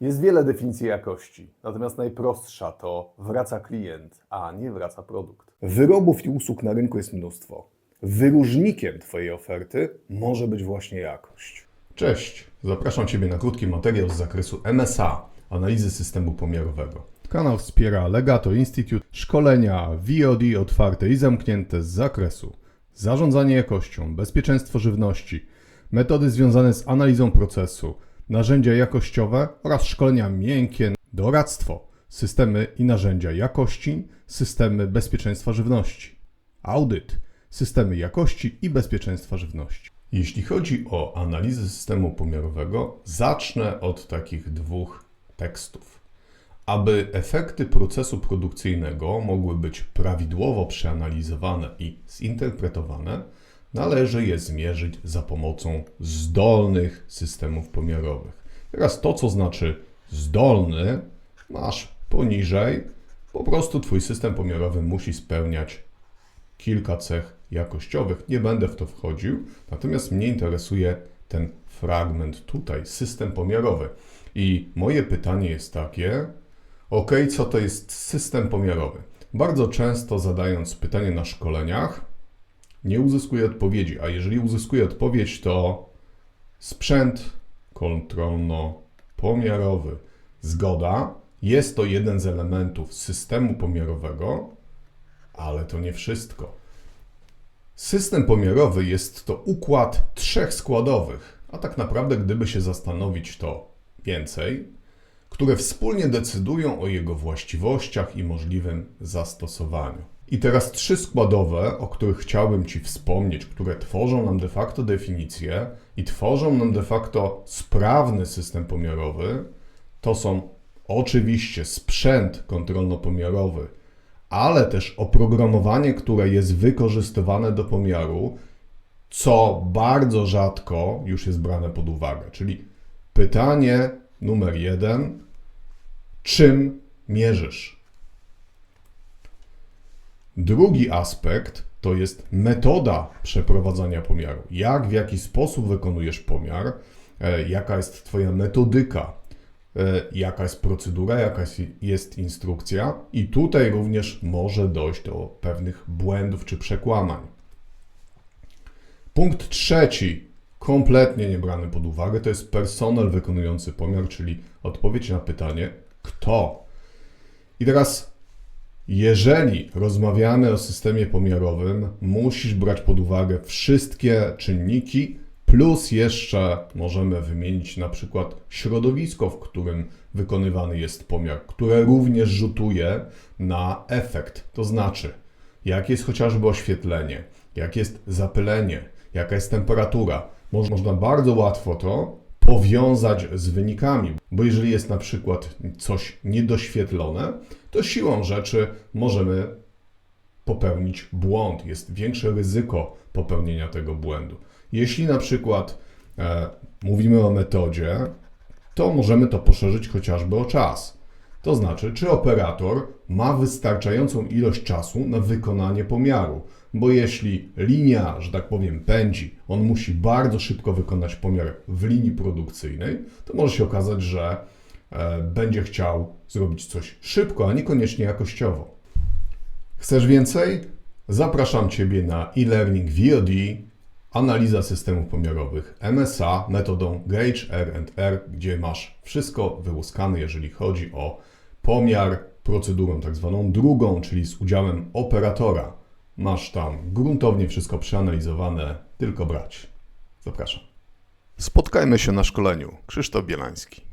Jest wiele definicji jakości, natomiast najprostsza to wraca klient, a nie wraca produkt. Wyrobów i usług na rynku jest mnóstwo. Wyróżnikiem Twojej oferty może być właśnie jakość. Cześć, zapraszam Ciebie na krótki materiał z zakresu MSA, analizy systemu pomiarowego. Kanał wspiera Legato Institute, szkolenia VOD otwarte i zamknięte z zakresu zarządzanie jakością, bezpieczeństwo żywności, metody związane z analizą procesu, narzędzia jakościowe oraz szkolenia miękkie, doradztwo, systemy i narzędzia jakości, systemy bezpieczeństwa żywności, audyt, systemy jakości i bezpieczeństwa żywności. Jeśli chodzi o analizę systemu pomiarowego, zacznę od takich dwóch tekstów. Aby efekty procesu produkcyjnego mogły być prawidłowo przeanalizowane i zinterpretowane, należy je zmierzyć za pomocą zdolnych systemów pomiarowych. Teraz to, co znaczy zdolny, masz poniżej. Po prostu Twój system pomiarowy musi spełniać kilka cech jakościowych. Nie będę w to wchodził, natomiast mnie interesuje ten fragment tutaj, system pomiarowy. I moje pytanie jest takie: OK, co to jest system pomiarowy? Bardzo często zadając pytanie na szkoleniach, nie uzyskuję odpowiedzi, a jeżeli uzyskuję odpowiedź, to sprzęt kontrolno-pomiarowy. Zgoda, jest to jeden z elementów systemu pomiarowego, ale to nie wszystko. System pomiarowy jest to układ trzech składowych, a tak naprawdę, gdyby się zastanowić, to więcej, które wspólnie decydują o jego właściwościach i możliwym zastosowaniu. I teraz trzy składowe, o których chciałbym Ci wspomnieć, które tworzą nam de facto definicję i tworzą nam de facto sprawny system pomiarowy, to są oczywiście sprzęt kontrolno-pomiarowy, ale też oprogramowanie, które jest wykorzystywane do pomiaru, co bardzo rzadko już jest brane pod uwagę. Czyli pytanie numer jeden: czym mierzysz? Drugi aspekt to jest metoda przeprowadzania pomiaru. Jak, w jaki sposób wykonujesz pomiar, e, jaka jest Twoja metodyka, e, jaka jest procedura, jaka jest, instrukcja, i tutaj również może dojść do pewnych błędów czy przekłamań. Punkt trzeci, kompletnie nie brany pod uwagę, to jest personel wykonujący pomiar, czyli odpowiedź na pytanie, kto. I teraz jeżeli rozmawiamy o systemie pomiarowym, musisz brać pod uwagę wszystkie czynniki, plus jeszcze możemy wymienić na przykład środowisko, w którym wykonywany jest pomiar, które również rzutuje na efekt. To znaczy, jakie jest chociażby oświetlenie, jakie jest zapylenie, jaka jest temperatura. Moż- Można bardzo łatwo to powiązać z wynikami, bo jeżeli jest na przykład coś niedoświetlone, to siłą rzeczy możemy popełnić błąd, jest większe ryzyko popełnienia tego błędu. Jeśli na przykład e, mówimy o metodzie, to możemy to poszerzyć chociażby o czas. To znaczy, czy operator ma wystarczającą ilość czasu na wykonanie pomiaru, bo jeśli linia, że tak powiem, pędzi, on musi bardzo szybko wykonać pomiar w linii produkcyjnej, to może się okazać, że będzie chciał zrobić coś szybko, a niekoniecznie jakościowo. Chcesz więcej? Zapraszam Ciebie na e-learning VOD, analiza systemów pomiarowych MSA metodą Gauge R&R, gdzie masz wszystko wyłuskane, jeżeli chodzi o pomiar procedurą tak zwaną drugą, czyli z udziałem operatora. Masz tam gruntownie wszystko przeanalizowane, tylko brać. Zapraszam. Spotkajmy się na szkoleniu. Krzysztof Bielański.